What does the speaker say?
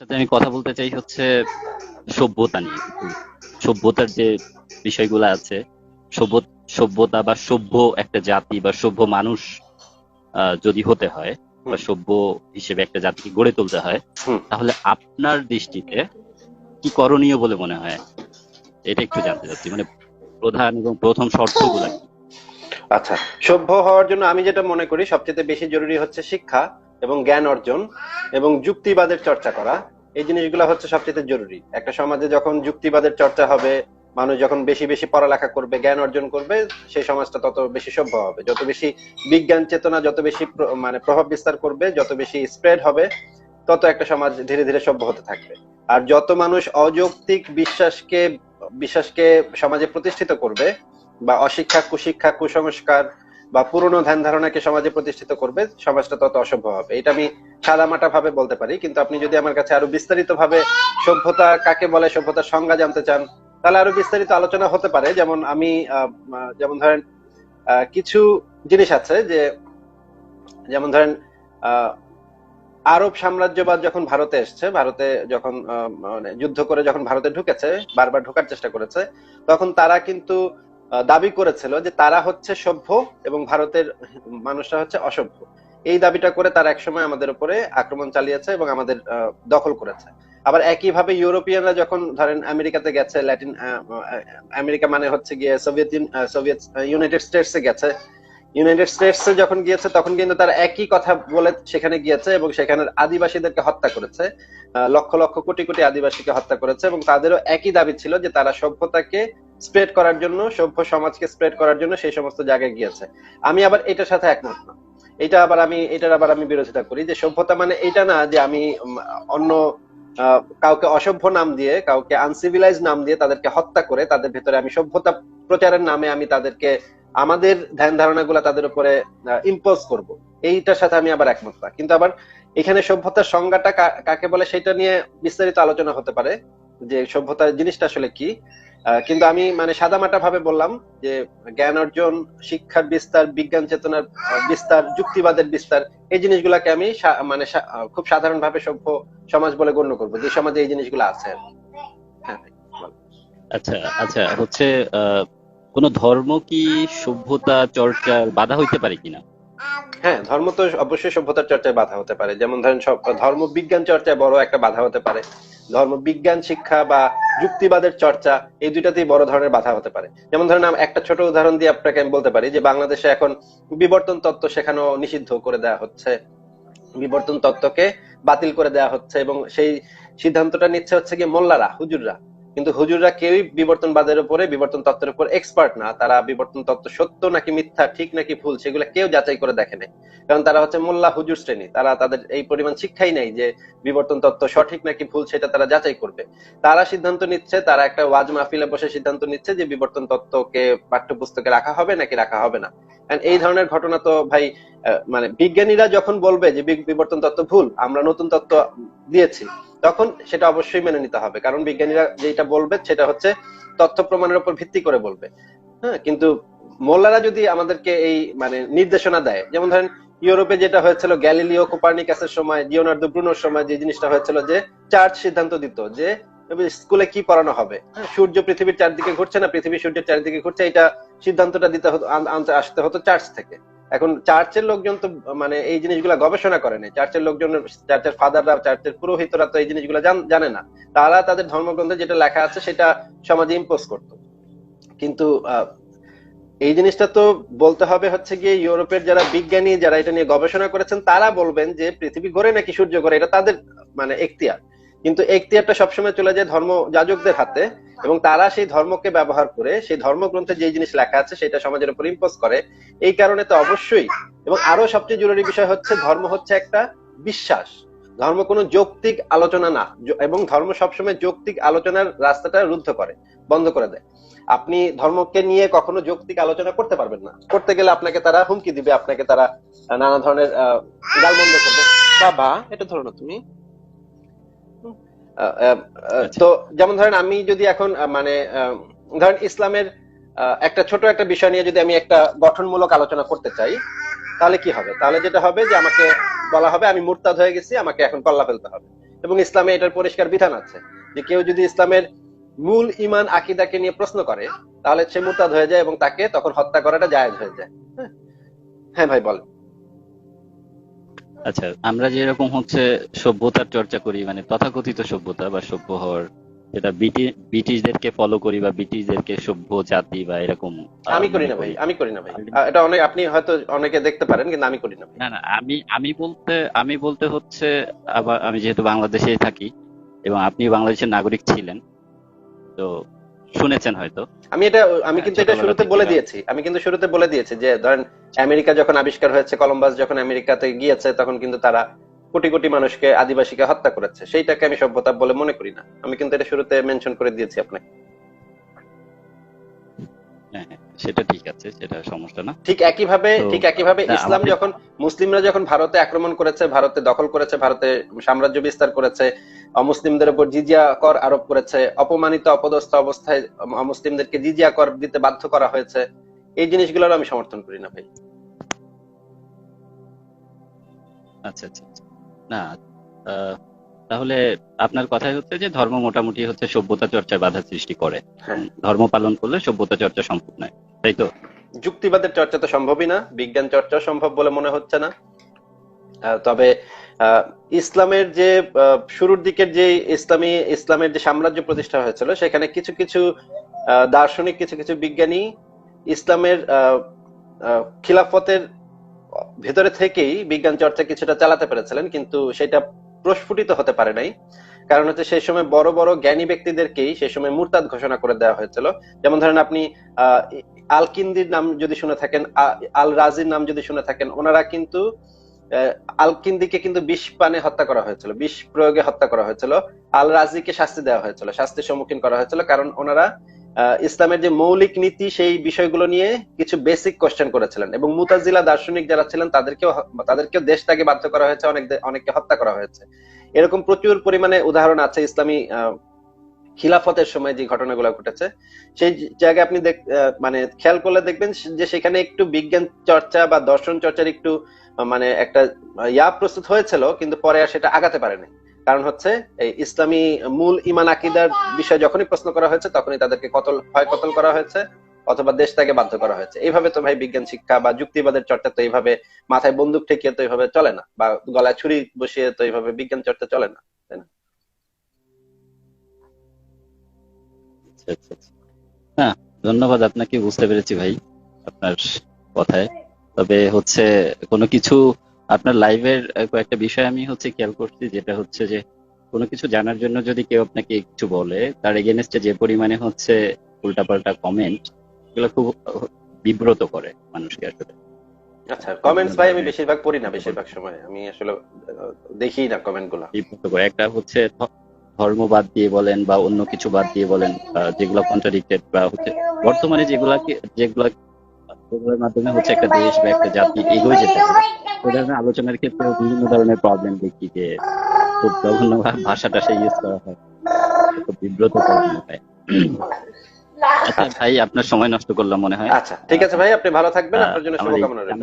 সাথে আমি কথা বলতে চাই হচ্ছে সভ্যতা নিয়ে। সভ্যতার যে বিষয়গুলো আছে সভ্য সভ্যতা বা সভ্য একটা জাতি বা সভ্য মানুষ যদি হতে হয় বা সভ্য হিসেবে একটা জাতিকে গড়ে তুলতে হয় তাহলে আপনার দৃষ্টিতে কি করণীয় বলে মনে হয়? এটা একটু জানতে চাচ্ছি। মানে প্রধান এবং প্রথম শর্তগুলো? আচ্ছা সভ্য হওয়ার জন্য আমি যেটা মনে করি সবচেয়ে বেশি জরুরি হচ্ছে শিক্ষা। এবং জ্ঞান অর্জন এবং যুক্তিবাদের চর্চা করা, এই জিনিসগুলো হচ্ছে সবচেয়ে জরুরি। একটা সমাজে যখন যুক্তিবাদের চর্চা হবে, মানুষ যখন বেশি বেশি পড়ালেখা করবে, জ্ঞান অর্জন করবে, সেই সমাজটা তত বেশি সভ্য হবে। যত বেশি বিজ্ঞান চেতনা, যত বেশি মানে প্রভাব বিস্তার করবে, যত বেশি স্প্রেড হবে, তত একটা সমাজ ধীরে ধীরে সভ্য হতে থাকবে। আর যত মানুষ অযৌক্তিক বিশ্বাসকে বিশ্বাসকে সমাজে প্রতিষ্ঠিত করবে বা অশিক্ষা, কুশিক্ষা, কুসংস্কার বা পুরনো ধ্যান ধারণাকে সমাজে প্রতিষ্ঠিত করবে, সমাজটা তত অসভ্য হবে। এটা আমি সাদামাটা ভাবে বলতে পারি, কিন্তু আপনি যদি আমার কাছে আরও বিস্তারিত ভাবে সভ্যতা কাকে বলে, সভ্যতার সংজ্ঞা জানতে চান, তাহলে আরও বিস্তারিত আলোচনা হতে পারে। যেমন আমি যেমন ধরেন কিছু জিনিস আছে যে, যেমন ধরেন আরব সাম্রাজ্যবাদ যখন ভারতে এসছে, ভারতে যখন মানে যুদ্ধ করে যখন ভারতে ঢুকেছে, বারবার ঢোকার চেষ্টা করেছে, তখন তারা কিন্তু দাবি করেছিল যে তারা হচ্ছে সভ্য এবং ভারতের মানুষরা হচ্ছে অসভ্য। এই দাবিটা করে তারা একসময় আমাদের উপরে আক্রমণ চালিয়েছে এবং আমাদের দখল করেছে। আবার একইভাবে ইউরোপিয়ানরা যখন ধরেন আমেরিকাতে গেছে, ল্যাটিন আমেরিকা মানে হচ্ছে গিয়ে সোভিয়েত সোভিয়েত ইউনাইটেড স্টেটসে গেছে ইউনাইটেড স্টেটসে যখন গিয়েছে, তখন কিন্তু তারা একই কথা বলে সেখানে গিয়েছে এবং সেখানের আদিবাসীদেরকে হত্যা করেছে। লক্ষ লক্ষ কোটি কোটি আদিবাসীকে হত্যা করেছে এবং তাদেরও একই দাবি ছিল যে তারা সভ্যতাকে স্প্রেড করার জন্য, সভ্য সমাজকে স্প্রেড করার জন্য সেই সমস্ত জায়গায় গিয়েছে। আমি আবার এটার সাথে একমত না। এটা আবার আমি, এটার আবার আমি বিরোধিতা করি যে সভ্যতা মানে এটা না যে আমি অন্য কাউকে অসভ্য নাম দিয়ে, কাউকে আনসিভিলাইজ নাম দিয়ে তাদেরকে হত্যা করে, তাদের ভেতরে আমি সভ্যতা প্রচারের নামে আমি তাদেরকে আমাদের ধ্যান ধারণাগুলো তাদের উপরে ইম্পোজ করব। এইটার সাথে আমি আবার একমত না। কিন্তু আবার এখানে সভ্যতার সংজ্ঞাটা কাকে বলে সেটা নিয়ে বিস্তারিত আলোচনা হতে পারে যে সভ্যতার জিনিসটা আসলে কি। কিন্তু আমি মানে সাদামাটা ভাবে বললাম যে জ্ঞান অর্জন, শিক্ষার বিস্তার, বিজ্ঞান চেতনার বিস্তার, যুক্তিবাদের বিস্তার, এই জিনিসগুলাকে আমি মানে খুব সাধারণ ভাবে সভ্য সমাজ বলে গণ্য করব, যে সমাজে এই জিনিসগুলো আছে। হ্যাঁ আচ্ছা আচ্ছা হচ্ছে, আহ কোন ধর্ম কি সভ্যতা চর্চার বাধা হইতে পারে কিনা? হ্যাঁ ধর্ম তো অবশ্যই সভ্যতার চর্চায় বাধা হতে পারে। যেমন ধরেন, সব ধর্ম বিজ্ঞান চর্চায় বড় একটা বাধা হতে পারে। ধর্ম বিজ্ঞান শিক্ষা বা যুক্তিবাদের চর্চা, এই দুইটাতেই বড় ধরনের বাধা হতে পারে। যেমন ধরেন একটা ছোট উদাহরণ দিয়ে আপনাকে আমি বলতে পারি যে, বাংলাদেশে এখন বিবর্তন তত্ত্ব শেখানো নিষিদ্ধ করে দেওয়া হচ্ছে। বিবর্তন তত্ত্বকে বাতিল করে দেওয়া হচ্ছে এবং সেই সিদ্ধান্তটা নিচ্ছে হচ্ছে কি মোল্লারা, হুজুররা। কিন্তু হুজুররা কেউই বিবর্তনবাদের উপরে বিবর্তন তত্ত্বের উপর এক্সপার্ট না। তারা বিবর্তন তত্ত্ব সত্য নাকি মিথ্যা, ঠিক নাকি ভুল, সেগুলো কেউ যাচাই করে দেখে নাই। কারণ তারা হচ্ছে মোল্লা হুজুর শ্রেণি। তারা তাদের এই পরিমাণ শিক্ষাই নেই যে বিবর্তন তত্ত্ব সঠিক নাকি ভুল, সেটা তারা যাচাই করবে। তারা সিদ্ধান্ত নিচ্ছে, তারা একটা ওয়াজ মাহফিলে বসে সিদ্ধান্ত নিচ্ছে যে বিবর্তন তত্ত্বকে পাঠ্যপুস্তকে রাখা হবে নাকি রাখা হবে না। এই ধরনের ঘটনা তো ভাই মানে বিজ্ঞানীরা যখন বলবে যে বিবর্তন তত্ত্ব ভুল, আমরা নতুন তত্ত্ব দিয়েছি তখন সেটা অবশ্যই মেনে নিতে হবে। কারণ বিজ্ঞানীরা যেটা বলবে সেটা হচ্ছে তথ্য প্রমাণের উপর ভিত্তি করে বলবে। হ্যাঁ কিন্তু মোল্লারা যদি আমাদেরকে এই মানে নির্দেশনা দেয় যেমন ধরেন ইউরোপে যেটা হয়েছিল গ্যালিলিও কোপার্নিকাসের সময় জিওনার্দো ব্রুনোর সময় যে জিনিসটা হয়েছিল যে চার্চ সিদ্ধান্ত দিত যে স্কুলে কি পড়ানো হবে। হ্যাঁ, সূর্য পৃথিবীর চারদিকে ঘুরছে না পৃথিবী সূর্যের চারদিকে ঘুরছে এটা সিদ্ধান্তটা দিতে হতো আসতে হতো চার্চ থেকে। এখন চার্চের লোকজন তো মানে এই জিনিসগুলা গবেষণা করে নাই। চার্চের লোকজন, চার্চের ফাদাররা, চার্চের পুরোহিতরা তো এই জিনিসগুলো জানে না। তারা তাদের ধর্মগ্রন্থে যেটা লেখা আছে সেটা সমাজে ইম্পোজ করতো। কিন্তু এই জিনিসটা তো বলতে হবে হচ্ছে গিয়ে ইউরোপের যারা বিজ্ঞানী, যারা এটা নিয়ে গবেষণা করেছেন, তারা বলবেন যে পৃথিবী ঘোরে নাকি সূর্য ঘোরে এটা তাদের মানে এখতিয়ার। কিন্তু এখতিয়ারটা সবসময় চলে যায় ধর্ম যাজকদের হাতে, এবং তারা সেই ধর্মকে ব্যবহার করে, সেই ধর্মগ্রন্থে যে জিনিস লেখা আছে সেটা সমাজের উপর ইম্পোজ করে। এই কারণে তো অবশ্যই, এবং আরও সবচেয়ে জরুরি বিষয় হচ্ছে ধর্ম হচ্ছে একটা বিশ্বাস। ধর্ম কোনো যৌক্তিক আলোচনা না এবং ধর্ম সবসময় যৌক্তিক আলোচনার রাস্তাটা রুদ্ধ করে, বন্ধ করে দেয়। আপনি ধর্মকে নিয়ে কখনো যৌক্তিক আলোচনা করতে পারবেন না। করতে গেলে আপনাকে তারা হুমকি দিবে, আপনাকে তারা নানা ধরনের গালমন্দ করবে। বাবা, এটা ধরো তুমি। তো যেমন ধরেন আমি যদি এখন মানে ধরেন ইসলামের একটা ছোট একটা বিষয় নিয়ে যদি আমি একটা গঠনমূলক আলোচনা করতে চাই, তাহলে কি হবে? তাহলে যেটা হবে যে আমাকে বলা হবে আমি মুরতাদ হয়ে গেছি, আমাকে এখন কল্লা ফেলতে হবে। এবং ইসলামে এটার পরিষ্কার বিধান আছে যে কেউ যদি ইসলামের মূল ইমান, আকিদাকে নিয়ে প্রশ্ন করে, তাহলে সে মুরতাদ হয়ে যায় এবং তাকে তখন হত্যা করাটা জায়েজ হয়ে যায়। হ্যাঁ? হ্যাঁ ভাই বল আচ্ছা আমরা যেরকম হচ্ছে সভ্যতার চর্চা করি মানে তথাকথিত সভ্যতা বা সভ্য হওয়ার যেটা ব্রিটিশদেরকে ফলো করি বা ব্রিটিশদেরকে সভ্য জাতি বা এরকম আমি করি না ভাই আমি করি না ভাই। এটা অনেক আপনি হয়তো অনেকে দেখতে পারেন কিন্তু আমি করি না ভাই। না না আমি আমি বলতে আমি বলতে হচ্ছে আবার আমি যেহেতু বাংলাদেশেই থাকি এবং আপনি বাংলাদেশের নাগরিক ছিলেন তো শুনেছেন হয়তো। আমি এটা আমি কিন্তু এটা শুরুতে বলে দিয়েছি। আমি কিন্তু শুরুতে বলে দিয়েছি যে ধরেন আমেরিকা যখন আবিষ্কার হয়েছে কলম্বাস যখন আমেরিকাতে গিয়েছে তখন কিন্তু তারা কোটি কোটি মানুষকে আদিবাসীকে হত্যা করেছে। সেইটাকে আমি সভ্যতা বলে মনে করি না। আমি কিন্তু এটা শুরুতে মেনশন করে দিয়েছি আপনাকে। হ্যাঁ সেটা ঠিক আছে সেটা সমস্যা না ঠিক একইভাবে ঠিক একইভাবে ইসলাম যখন মুসলিমরা যখন ভারতে আক্রমণ করেছে ভারতে দখল করেছে ভারতে সাম্রাজ্য বিস্তার করেছে অমুসলিমদের উপর জিজিয়া কর আরোপ করেছে অপমানিত অপদস্থ অবস্থায় অমুসলিমদেরকে জিজিয়া কর দিতে বাধ্য করা হয়েছে এই জিনিসগুলোর আমি সমর্থন করি না ভাই আচ্ছা আচ্ছা আচ্ছা। না আহ, তাহলে আপনার কথাই হচ্ছে যে ধর্ম মোটামুটি হচ্ছে সভ্যতা চর্চায় বাধা সৃষ্টি করে। হ্যাঁ। ধর্ম পালন করলে সভ্যতা চর্চা সম্ভব নয় তাই তো? যুক্তিবাদের চর্চা তো সম্ভবই না বিজ্ঞান চর্চা সম্ভব বলে মনে হচ্ছে না। তবে ইসলামের যে শুরুর দিকের যে ইসলামী ইসলামের যে সাম্রাজ্য প্রতিষ্ঠা হয়েছিল সেখানে কিছু কিছু আহ, দার্শনিক কিছু কিছু বিজ্ঞানী ইসলামের খিলাফতের ভেতরে থেকেই বিজ্ঞান চর্চা কিছুটা চালাতে পেরেছিলেন কিন্তু সেটা প্রস্ফুটিত হতে পারে নাই। কারণ হচ্ছে সেই সময় বড় বড় জ্ঞানী ব্যক্তিদেরকেই সেই সময় মুরতাদ ঘোষণা করে দেওয়া হয়েছিল। যেমন ধরেন আপনি আহ আল কিন্দির নাম যদি শুনে থাকেন আল রাজির নাম যদি শুনে থাকেন ওনারা কিন্তু আহ, আল কিন্তু বিষ পানে হত্যা করা হয়েছিল বিষ প্রয়োগে হত্যা করা হয়েছিল। আল রাজিকে শাস্তি দেওয়া হয়েছিল শাস্তির সম্মুখীন করা হয়েছিল কারণ ওনারা ইসলামের যে মৌলিক নীতি, সেই বিষয়গুলো নিয়ে কিছু বেসিক কোশ্চেন করেছিলেন এবং মুতাজিলা দার্শনিক যারা ছিলেন, তাদেরকেও তাদেরকেও দেশ ত্যাগে বাধ্য করা হয়েছে, অনেক অনেককে হত্যা করা হয়েছে। এরকম প্রচুর পরিমাণে উদাহরণ আছে ইসলামী খিলাফতের সময় যে ঘটনাগুলো ঘটেছে। সেই জায়গায় আপনি দেখ মানে খেয়াল করলে দেখবেন যে সেখানে একটু বিজ্ঞান চর্চা বা দর্শন চর্চার একটু মানে একটা ইয়া প্রস্তুত হয়েছিল, কিন্তু পরে আর সেটা আগাতে পারেনি। কারণ হচ্ছে, এই ইসলামী মূল ইমান আকিদার বিষয়ে যখনই প্রশ্ন করা হয়েছে, তখনই তাদেরকে কতল হয় কতল করা হয়েছে অথবা দেশ থেকে বাধ্য করা হয়েছে। এইভাবে তো ভাই বিজ্ঞান, শিক্ষা বা যুক্তিবাদের চর্চা তো এইভাবে মাথায় বন্দুক ঠেকিয়ে তো এইভাবে চলে না, বা গলায় ছুরি বসিয়ে তো এইভাবে বিজ্ঞান চর্চা চলে না আচ্ছা আচ্ছা আচ্ছা। না ধন্যবাদ, আপনাকে বুঝতে পেরেছি ভাই আপনার কথায়। তবে হচ্ছে কোনো কিছু আপনার লাইভের কয়েকটা বিষয় আমি হচ্ছে খেয়াল করছি যেটা হচ্ছে যে কোনো কিছু জানার জন্য যদি কেউ আপনাকে কিছু বলে তার এগেনস্টে যে পরিমাণে হচ্ছে উল্টাপাল্টা কমেন্ট এগুলো খুব বিব্রত করে মানুষকে আসলে। আচ্ছা কমেন্টস ভাই আমি বেশিরভাগ পড়ি না বেশিরভাগ সময়। আমি আসলে দেখি না কমেন্টগুলো বিব্রত করে। একটা হচ্ছে ধর্ম বাদ দিয়ে বলেন বা অন্য কিছু বাদ দিয়ে বলেন যেগুলো কন্ট্রাডিক্টেড বা হচ্ছে বর্তমানে যেগুলাকে যেগুলা যেগুলোর মাধ্যমে হচ্ছে একটা দেশ বা একটা জাতি এগোয় যেতে পারে। ওই ধরনের আলোচনার ক্ষেত্রে বিভিন্ন ধরনের প্রবলেম দেখি যে খুব জঘন্য ভাষা টাষা ইউজ করা হয়। খুব বিব্রত করে মনে হয়। আচ্ছা ভাই আপনার সময় নষ্ট করলাম মনে হয়। আচ্ছা ঠিক আছে ভাই আপনি ভালো থাকবেন আপনার জন্য শুভকামনা রইল।